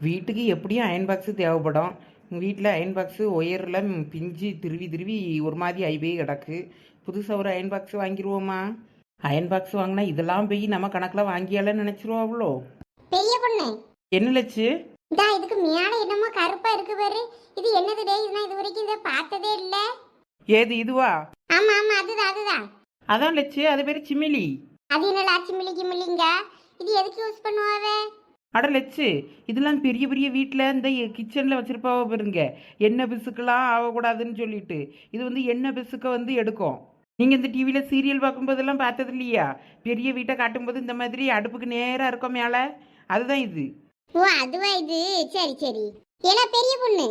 வீட்டுக்கு எப்படியும் iron box தேவைப்படும். வீட்டில் அயன் பாக்ஸு ஒயரில் பிஞ்சு திருவி திருவி ஒரு மாதிரி ஐவே கிடக்கு. புதுசாக ஒரு அயன் பாக்ஸ் வாங்கிடுவோமா அயன் பாக்ஸ் வாங்கினா இதெல்லாம் போய் நம்ம கணக்கில் வாங்கியாலன்னு நினச்சிருவோம் அவ்வளோ பெரிய பொண்ணு. என்ன லட்சு இந்தா இதுக்கு மேல என்னமோ கருப்பா இருக்கு பாரு. இது என்னது டே இது நான் இது வரைக்கும் இதை பார்த்ததே இல்ல. ஏது இதுவா? ஆமா ஆமா அதுதான் அதுதான். அதான் லட்சு அது பேர் சிமிலி. அது என்ன லாச்சி மில்லிக்கு மில்லிங்க இது எதுக்கு யூஸ் பண்ணுவாவே அட லட்சு இதெல்லாம் பெரிய பெரிய வீட்டில் இந்த கிச்சனில் வச்சுருப்பாவ பாருங்க. எண்ணெய் பிசுக்கெல்லாம் ஆகக்கூடாதுன்னு சொல்லிட்டு. இது வந்து எண்ணெய் பிசுக்க வந்து எடுக்கும். நீங்கள் இந்த டிவியில் சீரியல் பார்க்கும்போதெல்லாம் பார்த்தது இல்லையா? பெரிய வீட்டை காட்டும்போது இந்த மாதிரி அடுப்புக்கு நேராக இருக்கும் மேலே. அதுதான் இது. ஓ அதுவா இது? சரி சரி. ஏலா பெரிய பொண்ணு.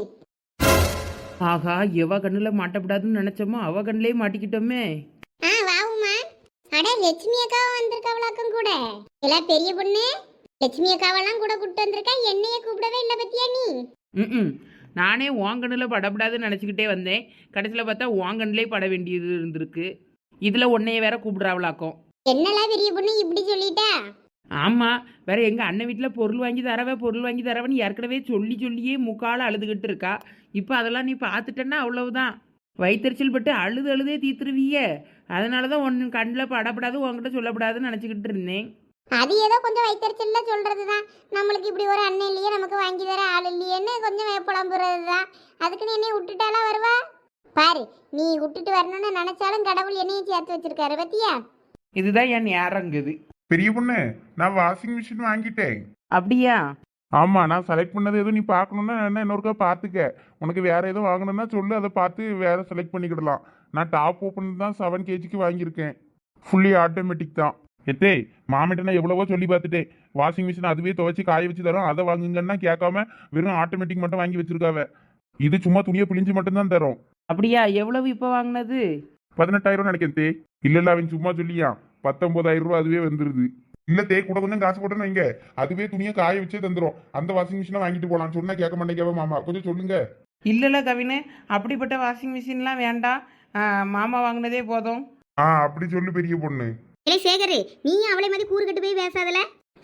ஆகா எவ கண்ணில் மாட்டப்படாதுன்னு நினச்சோமோ அவ கண்ணிலே மாட்டிக்கிட்டோமே. ஆ வாவுமா அட லட்சுமி அக்காவும் வந்திருக்காவளாக்கும் கூட. ஏலா பெரிய பொண்ணு? லட்சுமி அக்காவெல்லாம் கூட கூப்பிட்டு வந்திருக்கா? என்னைய கூப்பிடவே இல்ல பத்தியா நீ? ம் நானே வாங்கண்ணில் படப்படாதுன்னு நினச்சிக்கிட்டே வந்தேன். கடைசியில் பார்த்தா வாங்கண்ணிலே பட வேண்டியது இருந்திருக்கு. இதில் உன்னைய வேற கூப்பிட்றாவளாக்கும். என்னலா பெரிய பொண்ணு இப்படி சொல்லிட்டா? ஆமாம் வேற எங்கள் அண்ணன் வீட்டில் பொருள் வாங்கி தரவே பொருள் வாங்கி தரவன்னு ஏற்கனவே சொல்லி சொல்லியே முக்கால அழுதுகிட்டு இருக்கா. இப்போ அதெல்லாம் நீ பார்த்துட்டேன்னா அவ்வளவுதான். வயிற்றுச்சல் பட்டு அழுது அழுதே தீத்துருவிய. அதனால தான் ஒன்று கண்ணில் படப்படாது உன்கிட்ட சொல்லப்படாதுன்னு நினச்சிக்கிட்டு இருந்தேன். அது ஏதோ கொஞ்சம் வைத்தறிச்சல்ல சொல்றதுதான். நம்மளுக்கு இப்படி ஒரு அண்ணன் இல்லையே நமக்கு வாங்கி தர ஆள் இல்லையேன்னு கொஞ்சம் புலம்புறது தான் அதுக்கு நீ என்னைய விட்டுட்டாலா வருவா? பாரு நீ விட்டுட்டு வரணும்னு நினைச்சாலும் கடவுள் என்னையும் சேர்த்து வச்சிருக்காரு பத்தியா? இதுதான் என் நேரங்குது பெரிய பொண்ணு நான் வாஷிங் மிஷின் வாங்கிட்டேன். அப்படியா? ஆமா நான் செலக்ட் பண்ணது எதுவும் நீ பார்க்கணுன்னா என்ன இன்னொருக்கா பார்த்துக்க. உனக்கு வேற எதுவும் வாங்கணும்னா சொல்லு அதை பார்த்து வேற செலக்ட் பண்ணிக்கிடலாம். நான் டாப் ஓப்பன் தான் செவன் கேஜிக்கு வாங்கியிருக்கேன். ஃபுல்லி ஆட்டோமேட்டிக் தான். எத்தே மாமிட்ட நான் எவ்வளவோ சொல்லி பார்த்துட்டேன் வாஷிங் மிஷின் அதுவே துவைச்சி காய வச்சு தரோம் அதை வாங்குங்கன்னா கேட்காம வெறும் ஆட்டோமேட்டிக் மட்டும் வாங்கி வச்சிருக்காவ. இது சும்மா துணியை பிழிஞ்சு மட்டும் தான் தரும். அப்படியா? எவ்வளவு இப்போ வாங்கினது? பதினெட்டாயிரம் நினைக்கிறேன் தே. இல்ல இல்ல அவன் சும்மா சொல்லியா பத்தொன்பதாயிரம் ரூபாய் அதுவே வந்துருது. இல்ல தே கூட கொஞ்சம் காசு போட்டேன்னு வைங்க. அதுவே துணியை காய வச்சே தந்துரும். அந்த வாஷிங் மிஷினை வாங்கிட்டு போலாம். சொன்னா கேட்க மாட்டேங்க மாமா. கொஞ்சம் சொல்லுங்க. இல்லைல்ல கவினு. அப்படிப்பட்ட வாஷிங் மிஷின்லாம் வேண்டாம். மாமா வாங்கினதே போதும். ஆ அப்படி சொல்லு பெரிய பொண்ணு. இல்லை சேகரு நீ அவளை மாதிரி கூறு கட்டு போய் பேசாதல.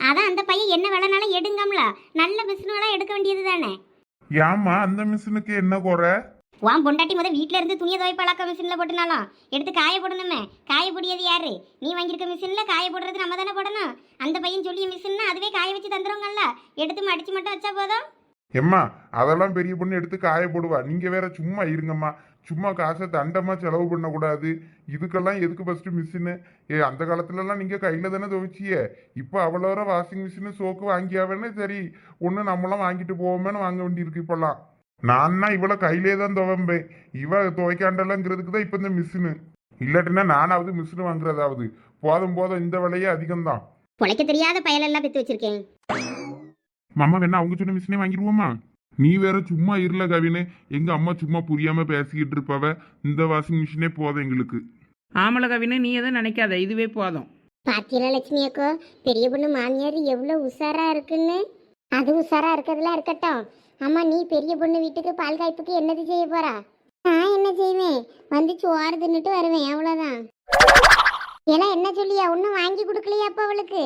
அதான் அந்த பையன் என்ன வேலைனாலும் எடுங்கம்ல. நல்ல மிஷினெல்லாம் எடுக்க வேண்டியது தானே. ஏமா அந்த மிஷினுக்கு என்ன குறை? உன் பொண்டாட்டி முத வீட்ல இருந்து துணியை துவைப்பழக்க மிஷினில் போட்டுனாலும். எடுத்து காய போடணுமே. காய போடியது யாரு? நீ வாங்கியிருக்க மிஷினில் காய போடுறது நம்ம தானே போடணும். அந்த பையன் சொல்லிய மிஷின்னா அதுவே காய வச்சு தந்துருங்கல்ல எடுத்து மடிச்சு மட்டும் வச்சா போதும். எம்மா அதெல்லாம் பெரிய பொண்ணு எடுத்து காய போடுவா. நீங்க வேற சும்மா இருங்கம்மா. சும்மா காசை தண்டமா செலவு பண்ணக்கூடாது. இதுக்கெல்லாம் எதுக்கு ஃபர்ஸ்ட் மிஷினு ஏ அந்த காலத்துலலாம் நீங்க கையில தானே துவைச்சிய. இப்போ அவ்வளோ வர வாஷிங் மிஷினு சோக்கு வாங்கியாவேன்னு சரி. ஒன்று நம்மளாம் வாங்கிட்டு போவோமேன்னு வாங்க வேண்டியிருக்கு இப்போல்லாம் நான்னா இவ்வளோ கையிலே தான் துவம்பேன் இவ துவைக்காண்டலங்கிறதுக்கு தான் இப்போ இந்த மிஷினு இல்லாட்டினா நானாவது மிஷினு வாங்குறதாவது. போதும் போதும். இந்த விலையே அதிகம்தான். பொழைக்க தெரியாத பயலெல்லாம் பெற்று வச்சிருக்கேன். மாமா வேணா அவங்க சொன்ன மிஷினே வாங்கிடுவோமா? நீ வேற சும்மா இருல கவினு. எங்க அம்மா சும்மா புரியாம பேசிக்கிட்டு இருப்பாவ. இந்த வாஷிங் மிஷினே போதும் எங்களுக்கு. ஆமல கவினு நீ எதுவும் நினைக்காத. இதுவே போதும். பாத்தியலா லட்சுமி அக்கா பெரிய பொண்ணு மாமியார் எவ்வளோ உஷாரா இருக்குன்னு. அது உஷாரா இருக்கிறதுலாம் இருக்கட்டும். அம்மா நீ பெரிய பொண்ணு வீட்டுக்கு பால் காய்ப்புக்கு என்னது செய்ய போறா? நான் என்ன செய்வேன்? வந்து சோறு தின்னுட்டு வருவேன். அவ்வளோதான் எல்லாம் என்ன சொல்லியா? ஒன்றும் வாங்கி கொடுக்கலையா அப்போ அவளுக்கு?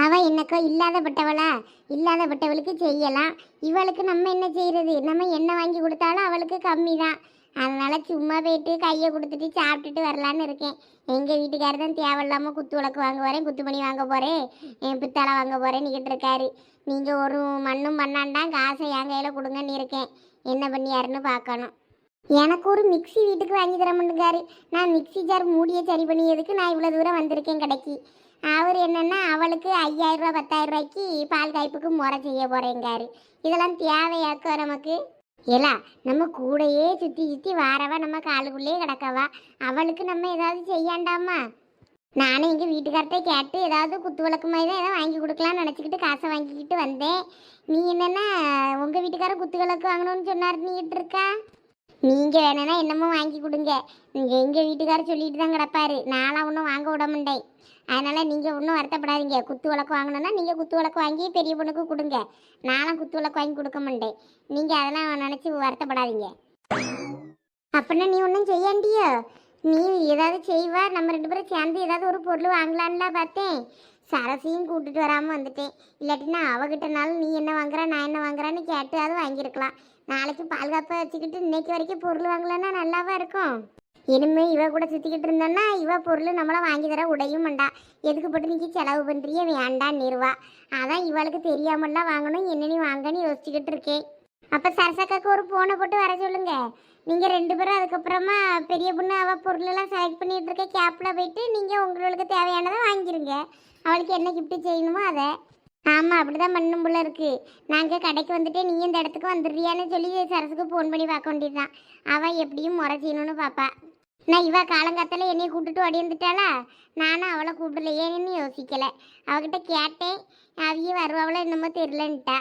அவ என்னக்கோ இல்லாதப்பட்டவளா இல்லாதப்பட்டவளுக்கு செய்யலாம். இவளுக்கு நம்ம என்ன செய்கிறது நம்ம என்ன வாங்கி கொடுத்தாலும் அவளுக்கு கம்மி தான் அதனால் சும்மா போயிட்டு கையை கொடுத்துட்டு சாப்பிட்டுட்டு வரலான்னு இருக்கேன். எங்கள் வீட்டுக்காரர் தான் தேவையில்லாமல் குத்து விளக்கு வாங்க போகிறேன் குத்துமணி வாங்க போகிறேன் பித்தளை வாங்க போகிறேன்னு இருக்காரு. நீங்கள் ஒரு மண்ணும் மண்ணாண்டாம் காசை என் கையில் கொடுங்கன்னு இருக்கேன். என்ன பண்ணியாருன்னு பார்க்கணும். எனக்கு ஒரு மிக்ஸி வீட்டுக்கு வாங்கி தர மாட்டேங்காரு. நான் மிக்ஸி ஜார் மூடியை சரி பண்ணியதுக்கு நான் இவ்வளோ தூரம் வந்திருக்கேன் கடைக்கு. அவர் என்னன்னா அவளுக்கு ஐயாயிரம் ரூபா பத்தாயிரம் ரூபாய்க்கு பால் காய்ப்புக்கு முறை செய்ய போகிறேங்காரு இதெல்லாம் தேவையாக்கோ நமக்கு? ஏலா நம்ம கூடையே சுற்றி சுற்றி வாரவா நம்ம காலுக்குள்ளேயே கிடக்கவா? அவளுக்கு நம்ம ஏதாவது செய்யாண்டாமா? நானும் எங்கள் வீட்டுக்கார்ட்டே கேட்டு ஏதாவது குத்து விளக்கு மாதிரி தான் ஏதாவது வாங்கி கொடுக்கலாம்னு நினச்சிக்கிட்டு காசை வாங்கிக்கிட்டு வந்தேன். நீ என்னென்னா உங்கள் வீட்டுக்காரர் குத்து விளக்கு வாங்கணும்னு சொன்னார் நீட்டு இருக்கா? நீங்கள் வேணும்னா என்னமோ வாங்கி கொடுங்க. எங்கள் வீட்டுக்காரர் சொல்லிட்டு தான் கிடப்பாரு. நானும் ஒன்றும் வாங்க விட மாட்டேன். அதனால் நீங்கள் ஒன்றும் வருத்தப்படாதீங்க. குத்து விளக்கு வாங்கணுன்னா நீங்கள் குத்து விளக்கு வாங்கி பெரிய பொண்ணுக்கு கொடுங்க. நானும் குத்து விளக்கு வாங்கி கொடுக்க மாட்டேன். நீங்கள் அதெல்லாம் நினச்சி வருத்தப்படாதீங்க. அப்படின்னா நீ ஒன்றும் செய்யாண்டியோ? நீ ஏதாவது செய்வா? நம்ம ரெண்டு பேரும் சேர்ந்து ஏதாவது ஒரு பொருள் வாங்கலான்லாம் பார்த்தேன். சரசையும் கூட்டிட்டு வராமல் வந்துட்டேன். இல்லாட்டினா அவகிட்டனாலும் நீ என்ன வாங்குற நான் என்ன வாங்குறான்னு கேட்டு அது வாங்கியிருக்கலாம். நாளைக்கு பாதுகாப்பாக வச்சுக்கிட்டு இன்னைக்கு வரைக்கும் பொருள் வாங்கலைன்னா நல்லாவா இருக்கும்? இனிமே இவ கூட சுற்றிக்கிட்டு இருந்தோன்னா இவ பொருள் நம்மளை வாங்கி தர உடையும் வேண்டாம் எதுக்கு போட்டு நீ செலவு பண்ணுறிய வேண்டாம் நிறுவா. அதான் இவளுக்கு தெரியாமல்லாம் வாங்கணும் என்ன வாங்கன்னு யோசிச்சுக்கிட்டு இருக்கேன். அப்போ சரசக்காக்கு ஒரு ஃபோனை போட்டு வர சொல்லுங்க. நீங்கள் ரெண்டு பேரும் அதுக்கப்புறமா பெரிய பொண்ணு அவள் பொருளெல்லாம் செலக்ட் பண்ணிட்டு இருக்க கேப்பில் போயிட்டு நீங்கள் உங்களுக்கு தேவையானதை வாங்கிருங்க. அவளுக்கு என்ன கிஃப்ட் செய்யணுமோ அதை. ஆமாம் அப்படி தான் பண்ணும் போல இருக்கு. நாங்கள் கடைக்கு வந்துட்டு நீ இந்த இடத்துக்கு வந்துடுறியான்னு சொல்லி சரசுக்கு ஃபோன் பண்ணி பார்க்க வேண்டியதுதான். அவள் எப்படியும் முறை செய்யணும்னு பார்ப்பா நான் இவ காலங்காத்தால என்னைய கூப்பிட்டுட்டு ஓடி நானும் அவளை கூப்பிடலையேன்னு யோசிக்கலை. அவகிட்ட கேட்டேன். அவிய வருவாவளோ என்னமோ தெரிலன்ட்டா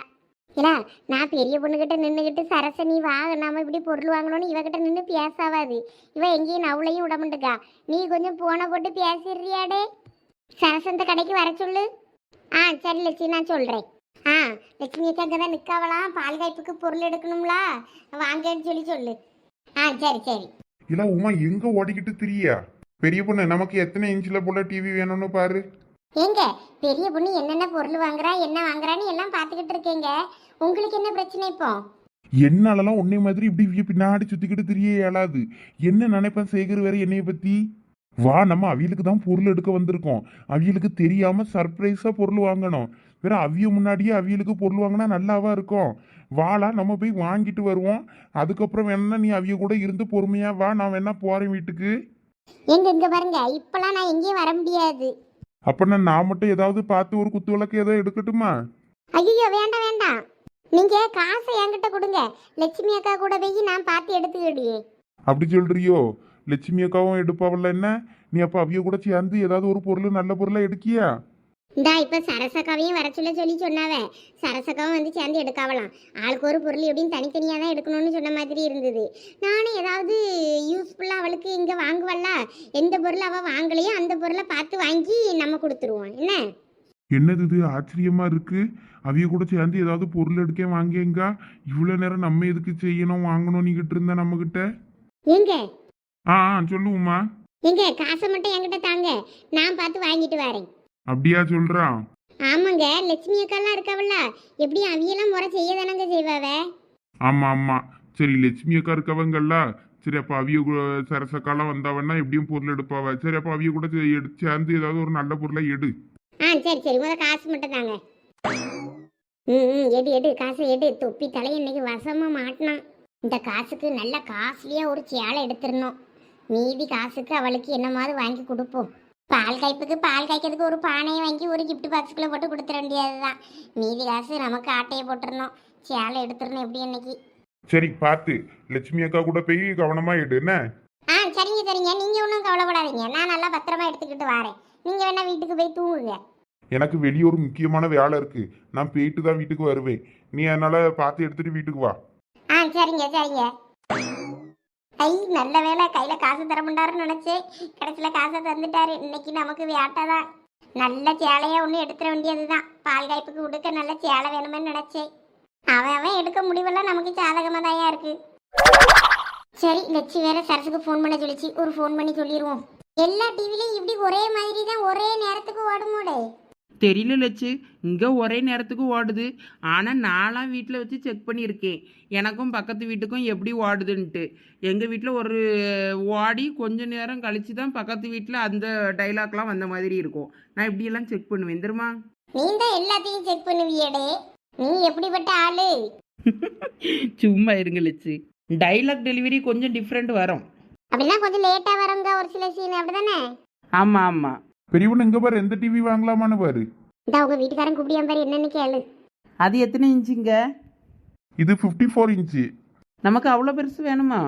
இல்ல நான் பெரிய பொண்ணுக்கிட்ட நின்றுக்கிட்டு சரச நீ வாங்க நாம இப்படி பொருள் வாங்கணும்னு இவகிட்ட நின்று பேசாவாது. இவ எங்கேயும் அவளையும் விட மாட்டுக்கா. நீ கொஞ்சம் போனை போட்டு பேசிடுறியாடே? சரசந்த கடைக்கு வர சொல்லு. ஆ சரி லட்சுமி நான் சொல்கிறேன் ஆ லட்சுமி அக்கா அங்கே தான் நிற்காவலாம் பால் காய்ப்புக்கு பொருள் எடுக்கணும்லா? வாங்கன்னு சொல்லி சொல்லு. ஆ சரி சரி. இல்ல உமா எங்க ஓடிக்கிட்டு திரியா? பெரிய பொண்ணு நமக்கு எத்தனை இன்ச்சில் போல டிவி வேணும்னு பாரு. ஏங்க பெரிய பொண்ணு என்னென்ன பொருள் வாங்குறா என்ன வாங்குறான்னு எல்லாம் பார்த்துக்கிட்டு இருக்கேங்க. உங்களுக்கு என்ன பிரச்சனை இப்போ? என்னாலலாம் உன்னை மாதிரி இப்படி பின்னாடி சுத்திக்கிட்டு திரிய இயலாது. என்ன நினைப்பேன் சேகர் வேற என்னைய பத்தி? வா நம்ம அவியலுக்கு தான் பொருள் எடுக்க வந்திருக்கோம். அவியலுக்கு தெரியாம சர்ப்ரைஸா பொருள் வாங்கணும். வேற அவிய முன்னாடியே அவியலுக்கு பொருள் வாங்கினா நல்லாவா இருக்கும்? வாளா நம்ம போய் வாங்கிட்டு வருவோம். அதுக்கப்புறம் வேணா நீ அவிய கூட இருந்து பொறுமையா வா நான் வேணா போறேன் வீட்டுக்கு. எங்க இங்க பாருங்க இப்பெல்லாம் நான் எங்கேயும் வர முடியாது. அப்ப நான் மட்டும் ஏதாவது பார்த்து ஒரு குத்து விளக்கு ஏதோ எடுக்கட்டுமா? ஐயோ வேண்டாம் வேண்டாம். நீங்க காசை என்கிட்ட கொடுங்க. லட்சுமி அக்கா கூட போய் நான் பார்த்து எடுத்துக்கிடுவேன் அப்படி சொல்றியோ? லட்சுமி அக்காவும் எடுப்பாவல்ல என்ன? நீ அப்ப அவிய கூட சேர்ந்து ஏதாவது ஒரு பொருள் நல்ல பொருளா எடுக்கியா? இந்தா இப்ப சரசக்காவையும் வர சொல்ல சொல்லி சொன்னாவ. சரசக்காவும் வந்து சேர்ந்து எடுக்காவலாம். ஆளுக்கு ஒரு பொருள் எப்படின்னு தனித்தனியாக தான் எடுக்கணும்னு சொன்ன மாதிரி இருந்தது. நானும் ஏதாவது யூஸ்ஃபுல்லாக அவளுக்கு இங்கே வாங்குவல்ல? எந்த பொருள் அவள் வாங்கலையோ அந்த பொருளை பார்த்து வாங்கி நம்ம கொடுத்துருவோம். என்ன? என்னது இது? ஆச்சரியமா இருக்கு. அவிய கூட சேர்ந்து ஏதாவது பொருள் எடுக்க வாங்கியங்க இவ்வளவு நேரம் நம்ம எதுக்கு செய்யணும் வாங்கணும் நீகிட்டு இருந்தா நம்ம கிட்ட எங்க? ஆ ஆ, சொல்லுவோம்மா எங்க? காசை மட்டும் என்கிட்ட தாங்க. நான் பார்த்து வாங்கிட்டு வரேன். அப்படியா சொல்றான் ஆமாங்க லட்சுமி அக்காலாம் இருக்காவல்ல. எப்படி அவியெல்லாம் முறை செய்ய தானங்க செய்வாவ? ஆமா ஆமா. சரி லட்சுமி அக்கா இருக்கவங்கல்ல. சரி அப்ப அவிய சரசக்காலாம் வந்தாவன்னா எப்படியும் பொருள் எடுப்பாவ? சரி அப்ப அவிய கூட சே- எடு- சேர்ந்து ஏதாவது ஒரு நல்ல பொருளை எடு. ஆ சரி சரி. முத காசு மட்டும் தாங்க. ம் ம். எடு எடு. காசை எடு. தொப்பி தலை இன்னைக்கு வசமா மாட்டினான். இந்த காசுக்கு நல்ல காஸ்ட்லியா ஒரு சேலை எடுத்துடணும். மீதி காசுக்கு அவளுக்கு என்னமாவது வாங்கி கொடுப்போம். பால் காய்ப்புக்கு பால் காய்க்கிறதுக்கு ஒரு பானையை வாங்கி ஒரு gift பாக்ஸுக்குள்ள போட்டு கொடுத்துட வேண்டியதுதான். மீதி காசு நமக்கு ஆட்டையை போட்டுறணும். சேலை எடுத்துடணும் எப்படி இன்னைக்கு சரி பார்த்து லட்சுமி அக்கா கூட போய் கவனமா எடு என்ன? ஆ சரிங்க சரிங்க. நீங்க ஒன்றும் கவலைப்படாதீங்க. நான் நல்லா பத்திரமா எடுத்துக்கிட்டு வரேன். நீங்க வேணா வீட்டுக்கு போய் தூங்குங்க. எனக்கு வெளியே ஒரு முக்கியமான வேலை இருக்கு. நான் போயிட்டு தான் வீட்டுக்கு வருவேன். நீ அதனால பார்த்து எடுத்துட்டு வீட்டுக்கு வா. ஆ சரிங்க சரிங்க. ஐ நல்ல வேலை கையில காசு தர முடியாருன்னு நினைச்சேன். கடைசியில காசை தந்துட்டாரு. இன்னைக்கு நமக்கு வேட்டைதான் நல்ல சேலையா ஒன்று எடுத்துட வேண்டியதுதான். பால் காய்ப்புக்கு உடுக்க நல்ல சேலை வேணுமே நினைச்சேன். அவன் அவன் எடுக்க முடிவெல்லாம் நமக்கு சாதகமாக தான் இருக்கு. சரி லட்சி வேற சரசுக்கு ஃபோன் பண்ண சொல்லிச்சு. ஒரு ஃபோன் பண்ணி சொல்லிடுவோம் எல்லா டிவிலையும் இப்படி ஒரே மாதிரி தான் ஒரே நேரத்துக்கு ஓடுமோடே தெரியல லட்சு இங்கே ஒரே நேரத்துக்கு ஓடுது. ஆனால் நான்லாம் வீட்டில் வச்சு செக் பண்ணியிருக்கேன். எனக்கும் பக்கத்து வீட்டுக்கும் எப்படி ஓடுதுன்ட்டு. எங்கள் வீட்டில் ஒரு ஓடி கொஞ்ச நேரம் கழிச்சு தான் பக்கத்து வீட்டில் அந்த டைலாக்லாம் வந்த மாதிரி இருக்கும். நான் இப்படியெல்லாம் செக் பண்ணுவேன். தெரியுமா? நீ தான் எல்லாத்தையும் செக் பண்ணுவியடே. நீ எப்படிப்பட்ட ஆளு? சும்மா இருங்க லட்சு டைலாக் டெலிவரி கொஞ்சம் டிஃப்ரெண்ட் வரும். அப்படின்னா கொஞ்சம் லேட்டா வரவங்க ஒரு சில சீன் அப்படிதானே? ஆமாம் ஆமாம் பெரியவன் எங்க பாரு எந்த டிவி வாங்கலாமான்னு பாரு. இந்த உங்க வீட்டுக்காரன் கூப்பிடியான் பாரு என்னன்னு கேளு. அது எத்தனை இன்ச்சுங்க இது 54 ஃபோர் இன்ச்சு நமக்கு அவ்வளோ பெருசு வேணுமா?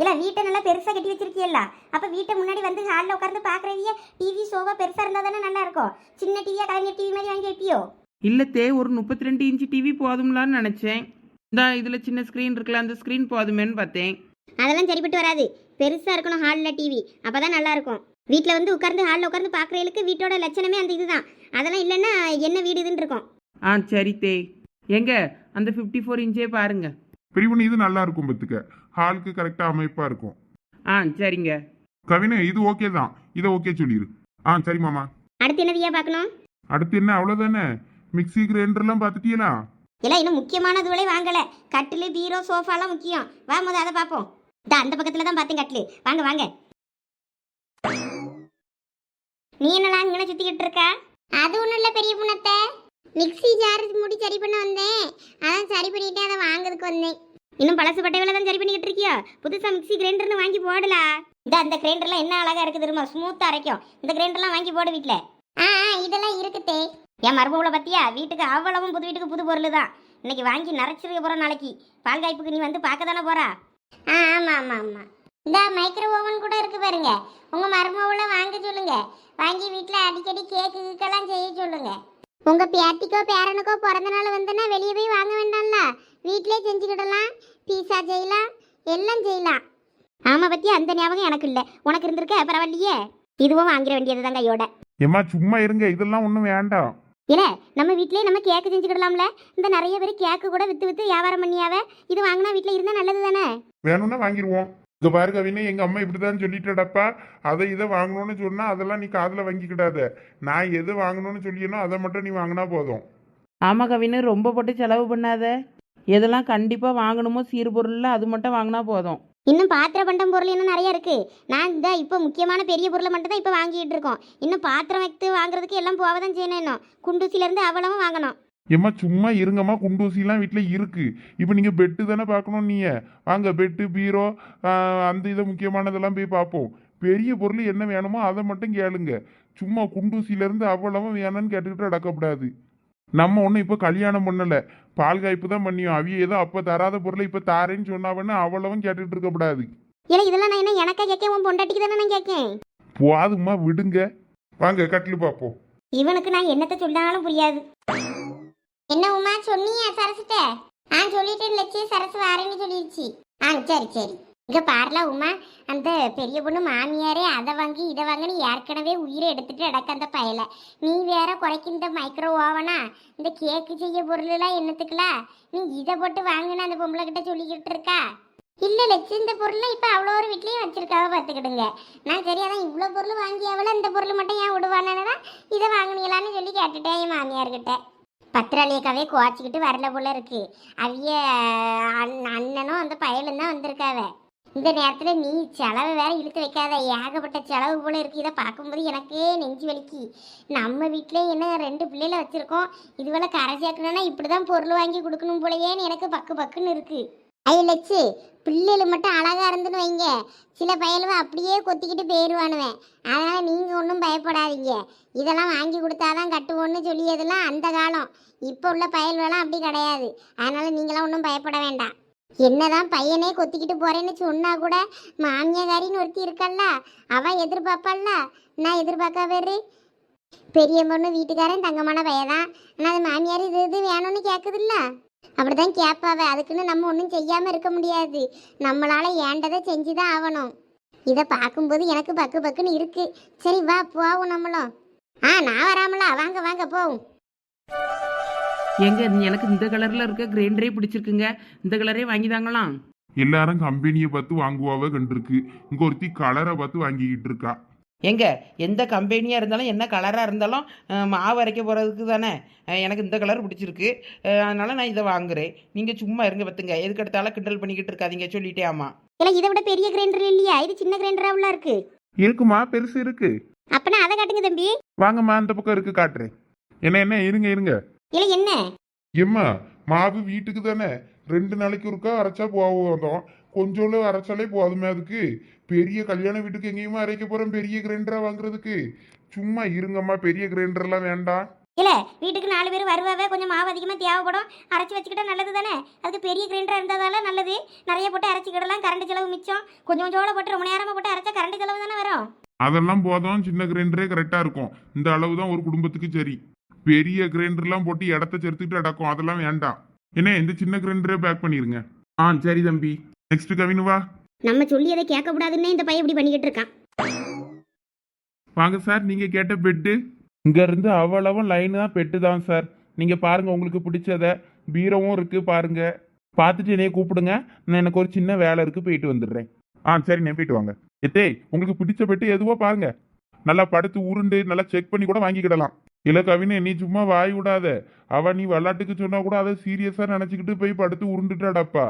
இல்ல வீட்டை நல்லா பெருசா கட்டி வச்சிருக்கியல்ல. அப்ப வீட்டை முன்னாடி வந்து ஹாலில் உட்கார்ந்து பாக்குறவிய டிவி ஷோவா பெருசா இருந்தா தானே நல்லா இருக்கும். சின்ன டிவியா கலைஞர் டிவி மாதிரி வாங்கி வைப்பியோ? இல்லத்தே ஒரு முப்பத்தி ரெண்டு இன்ச்சு டிவி போதும்லான்னு நினச்சேன். இந்த இதில் சின்ன ஸ்க்ரீன் இருக்குல்ல அந்த ஸ்க்ரீன் போதுமேன்னு பார்த்தேன். அதெல்லாம் சரிப்பட்டு வராது. பெருசா இருக்கணும் ஹாலில் டிவி அப்பதான் நல்லா இருக்கும். வீட்டில் வந்து உட்கார்ந்து ஹாலில் உட்கார்ந்து பார்க்குறவங்களுக்கு வீட்டோட லட்சணமே அந்த இதுதான். அதெல்லாம் இல்லைன்னா என்ன வீடு இதுன்னு இருக்கும். ஆ சரி தே. எங்க அந்த ஃபிஃப்டி ஃபோர் இன்ச்சே பாருங்க. பெரியவன் இது நல்லா இருக்கும் பத்துக்க ஹாலுக்கு கரெக்டா அமைப்பா இருக்கும். ஆ சரிங்க. கவினு இது ஓகே தான். இதை ஓகே சொல்லிடு ஆ சரி மாமா. அடுத்து என்ன வியா பார்க்கணும்? அடுத்து என்ன? அவ்வளோதானே மிக்ஸி கிரைண்டர்லாம் பார்த்துட்டீங்களா இல்லை இன்னும் முக்கியமான இதுவளே வாங்கலை. கட்டிலு பீரோ சோஃபாலாம் முக்கியம். வா முத அதை பார்ப்போம். இந்த அந்த பக்கத்தில் தான் பார்த்தேன் கட்டிலு. வாங்க வாங்க. நீ என்னலாம் இங்கே சுற்றிக்கிட்டு இருக்கா? அது ஒன்றும் இல்லை பெரிய புண்ணத்தை மிக்ஸி ஜார் முடி சரி பண்ண வந்தேன். அதான் சரி பண்ணிட்டு அதை வாங்குறதுக்கு வந்தேன். இன்னும் பழசு பட்டைகளை தான் சரி பண்ணிக்கிட்டு இருக்கியோ? புதுசாக மிக்ஸி கிரைண்டர்னு வாங்கி போடலா. இந்த அந்த கிரைண்டர்லாம் என்ன அழகா இருக்கு தெரியுமா? ஸ்மூத்தாக அரைக்கும். இந்த கிரைண்டர்லாம் வாங்கி போடு வீட்டில் ஆ இதெல்லாம் இருக்குதே என் மருமகளை பத்தியா? வீட்டுக்கு அவ்வளவும் புது வீட்டுக்கு புது பொருள் தான். இன்னைக்கு வாங்கி நரைச்சிருக்க போறோம் நாளைக்கு. பால் காய்ப்புக்கு நீ வந்து பார்க்க தானே போறா? ஆ ஆமா ஆமா ஆமா. இந்த மைக்ரோ ஓவன் கூட இருக்கு பாருங்க. உங்க மருமகளை வாங்க சொல்லுங்க. வாங்கி வீட்டில் அடிக்கடி கேக்கு கேக்கெல்லாம் செய்ய சொல்லுங்க. உங்க பேத்திக்கோ பேரனுக்கோ பிறந்த நாள் வந்துன்னா வெளியே போய் வாங்க வேண்டாம்ல? வீட்டிலே செஞ்சுக்கிடலாம். பீஸா செய்யலாம். எல்லாம் செய்யலாம். ஆமா பத்தியா அந்த ஞாபகம் எனக்கு இல்லை. உனக்கு இருந்திருக்க? பரவாயில்லையே. இதுவும் வாங்கிட வேண்டியது தான் கையோட. ஏம்மா சும்மா இருங்க. இதெல்லாம் ஒன்றும் வேண்டாம். இல்ல நம்ம வீட்லயே நம்ம கேக்கு செஞ்சுக்கிடலாம்ல? இந்த நிறைய பேர் கேக்கு கூட வித்து வித்து வியாபாரம் பண்ணியாவ. இது வாங்கினா வீட்ல இருந்தா நல்லது தானே வேணும்னா வாங்கிடுவோம் இங்க பாரு கவினே எங்க அம்மா இப்படிதான் சொல்லிட்டடப்பா. அதை இதை வாங்கணும்னு சொன்னா அதெல்லாம் நீ காதுல வாங்கிக்கிடாத. நான் எது வாங்கணும்னு சொல்லியனோ அதை மட்டும் நீ வாங்கினா போதும். ஆமாம் கவின்னு ரொம்ப போட்டு செலவு பண்ணாத. எதெல்லாம் கண்டிப்பாக வாங்கணுமோ சீர்பொருளில் அது மட்டும் வாங்கினா போதும். இன்னும் பாத்திர பண்டம் பொருள் இன்னும் நிறைய இருக்கு. நான் இந்த இப்போ முக்கியமான பெரிய பொருளை மட்டும் தான் இப்போ வாங்கிட்டு இருக்கோம். இன்னும் பாத்திரம் வைத்து வாங்குறதுக்கு எல்லாம் போக தான் செய்யணும் இன்னும். குண்டூசில இருந்து அவ்வளவும் வாங்கணும். ஏம்மா சும்மா இருங்கம்மா குண்டூசிலாம் வீட்டில் இருக்கு. இப்போ நீங்கள் பெட்டு தானே பார்க்கணும் நீ வாங்க பெட்டு பீரோ அந்த இதை முக்கியமானதெல்லாம் போய் பார்ப்போம் பெரிய பொருள் என்ன வேணுமோ அதை மட்டும் கேளுங்க. சும்மா குண்டூசியிலேருந்து அவ்வளவும் வேணும்னு கேட்டுக்கிட்டு அடக்கப்படாது. நம்ம ஒன்றும் இப்போ கல்யாணம் பண்ணலை. பால் காய்ப்பு தான் பண்ணியோம். அவிய ஏதோ அப்போ தராத பொருளை இப்போ தாரேன்னு சொன்னாவன்னு அவ்வளவும் கேட்டுக்கிட்டு இருக்கக்கூடாது. இல்லை இதெல்லாம் நான் என்ன எனக்கா கேட்க உன் பொண்டாட்டிக்கு தானே நான் கேட்கேன். போதும்மா விடுங்க. வாங்க கட்டில் பார்ப்போம் இவனுக்கு நான் என்னத்தை சொன்னாலும் புரியாது. என்ன உமா சொன்னியா சரசுட்ட ஆ சொல்லிட்டு லட்சிய சரசு வாரேன்னு சொல்லிடுச்சு ஆ சரி சரி. இங்க பாரலாம் உமா அந்த பெரிய பொண்ணு மாமியாரே அதை வாங்கி இதை வாங்கினு ஏற்கனவே உயிரை எடுத்துட்டு அடக்க அந்த பயல. நீ வேற குறைக்கு இந்த மைக்ரோ ஓவனா இந்த கேக்கு செய்ய பொருளெல்லாம் என்னத்துக்குலாம் நீ இதை போட்டு வாங்கின அந்த பொம்பளை கிட்ட சொல்லிக்கிட்டு இருக்கா? இல்ல லட்சு இந்த பொருள் இப்ப அவ்வளோ ஒரு வீட்லயும் வச்சிருக்காவ பாத்துக்கிடுங்க. நான் சரி அதான் இவ்வளோ பொருள் வாங்கியாவில் இந்த பொருள் மட்டும் ஏன் விடுவானேன்னு தான் இதை வாங்கினீங்களான்னு சொல்லி கேட்டுட்டேன் என் மாமியார்கிட்ட. பத்திராளியக்காவே குவாச்சிக்கிட்டு வரல போல இருக்கு. அவிய அண்ணனும் அந்த பயலும் தான் வந்திருக்காவ. இந்த நேரத்தில் நீ செலவு வேற இழுத்து வைக்காத. ஏகப்பட்ட செலவு போல இருக்கு. இதை பார்க்கும்போது எனக்கே நெஞ்சு வலிக்கு. நம்ம வீட்டிலே என்ன ரெண்டு பிள்ளைகளை வச்சுருக்கோம். இதுவெல்லாம் கரை சேர்க்கணும்னா இப்படிதான் பொருள் வாங்கி கொடுக்கணும் போலயேன்னு எனக்கு பக்கு பக்குன்னு இருக்குது ஐய லட்சு பிள்ளைகள் மட்டும் அழகா இருந்துன்னு வைங்க. சில பயலுவ அப்படியே கொத்திக்கிட்டு போயிடுவானுவேன் அதனால் நீங்கள் ஒன்றும் பயப்படாதீங்க. இதெல்லாம் வாங்கி கொடுத்தாதான் கட்டுவோன்னு சொல்லியதெல்லாம் அந்த காலம். இப்போ உள்ள பயல்வெல்லாம் அப்படி கிடையாது. அதனால் நீங்களாம் ஒன்றும் பயப்பட வேண்டாம். என்னதான் பையனே கொத்திக்கிட்டு போறேன்னு சொன்னா கூட மாமியாரின்னு ஒருத்தி இருக்கல்ல அவன் எதிர்பார்ப்பாள்ல? நான் எதிர்பார்க்க பேரு பெரிய பொண்ணு வீட்டுக்காரன் தங்கமான பையதான். ஆனால் அது மாமியார் இது இது வேணும்னு கேட்குதுல்ல அப்படிதான் கேட்பாவ. அதுக்குன்னு நம்ம ஒன்றும் செய்யாமல் இருக்க முடியாது. நம்மளால ஏண்டதை செஞ்சு தான் ஆகணும். இதை பார்க்கும்போது எனக்கு பக்கு பக்குன்னு இருக்கு. சரி வா போவோம் நம்மளும். ஆ நான் வராமலா? வாங்க வாங்க போவோம். எங்க எனக்கு இந்த கலரில் இருக்க கிரைண்டரே பிடிச்சிருக்குங்க. இந்த கலரே வாங்கி தாங்களாம் எல்லாரும் கம்பெனியை பார்த்து வாங்குவாவ கண்டிருக்கு. இங்க ஒருத்தி கலரை பார்த்து வாங்கிக்கிட்டு இருக்கா. எங்க? எந்த கம்பெனியாக இருந்தாலும் என்ன கலராக இருந்தாலும் மாவு அரைக்க போகிறதுக்கு தானே? எனக்கு இந்த கலர் பிடிச்சிருக்கு. அதனால நான் இதை வாங்குறேன். நீங்கள் சும்மா இருங்க பத்துங்க எதுக்கு எடுத்தாலும் கிண்டல் பண்ணிக்கிட்டு இருக்காதீங்க சொல்லிட்டே ஆமா இல்லை இதை விட பெரிய கிரைண்டர் இல்லையா? இது சின்ன கிரைண்டரா உள்ள இருக்கு. இருக்குமா? பெருசு இருக்கு. அப்பனா அதை காட்டுங்க தம்பி. வாங்கம்மா அந்த பக்கம் இருக்கு காட்டுறேன். என்ன என்ன? இருங்க இருங்க. இல்லை என்ன? எம்மா மாவு வீட்டுக்கு தானே? ரெண்டு நாளைக்கு ஒருக்கா அரைச்சா போவோம் கொஞ்சோண்டு அரைச்சாலே போதுமே அதுக்கு. பெரிய கல்யாண வீட்டுக்கு எங்கேயுமே அரைக்க போறோம் பெரிய கிரைண்டரா வாங்குறதுக்கு. சும்மா இருங்கம்மா பெரிய கிரைண்டர்லாம் வேண்டாம். இல்லை வீட்டுக்கு நாலு பேர் வருவாவே கொஞ்சம் மாவு அதிகமாக தேவைப்படும். அரைச்சி வச்சுக்கிட்டா நல்லது தானே அதுக்கு பெரிய கிரைண்டராக இருந்ததால நல்லது. நிறைய போட்டு அரைச்சிக்கிடலாம் கரண்ட் செலவு மிச்சம். கொஞ்சம் கொஞ்சோட போட்டு ரொம்ப நேரமாக போட்டு அரைச்சா கரண்ட் செலவு தானே வரும்? அதெல்லாம் போதும் சின்ன கிரைண்டரே கரெக்டா இருக்கும். இந்த அளவு தான் ஒரு குடும்பத்துக்கு சரி. பெரிய கிரைண்டர்லாம் போட்டு இடத்த செலுத்துக்கிட்டு அடக்கும் அதெல்லாம் வேண்டாம். என்ன இந்த சின்ன கிரைண்டரே பேக் பண்ணிருங்க. ஆ சரி தம்பி. நெக்ஸ்ட் கவினு வா நம்ம சொல்லி அதை கேட்கக்கூடாதுன்னே இந்த பையன் இப்படி பண்ணிக்கிட்டு இருக்கான். வாங்க சார் நீங்க கேட்ட பெட்டு இங்க இருந்து அவ்வளவும் லைன் தான் பெட்டு தான் சார். நீங்க பாருங்க உங்களுக்கு பிடிச்சத. பீரவும் இருக்கு பாருங்க. பார்த்துட்டு என்னைய கூப்பிடுங்க. நான் எனக்கு ஒரு சின்ன வேலை இருக்கு போயிட்டு வந்துடுறேன். ஆ சரி நான் போயிட்டு வாங்க. எத்தே உங்களுக்கு பிடிச்ச பெட்டு எதுவோ பாருங்க. நல்லா படுத்து உருண்டு நல்லா செக் பண்ணி கூட வாங்கிக்கிடலாம். இல்ல கவினே நீ சும்மா வாய் விடாத. அவ நீ விளாட்டுக்கு சொன்னா கூட அதை சீரியஸா நினைச்சுக்கிட்டு போய் படுத்து உருண்டுட்டாடப்பா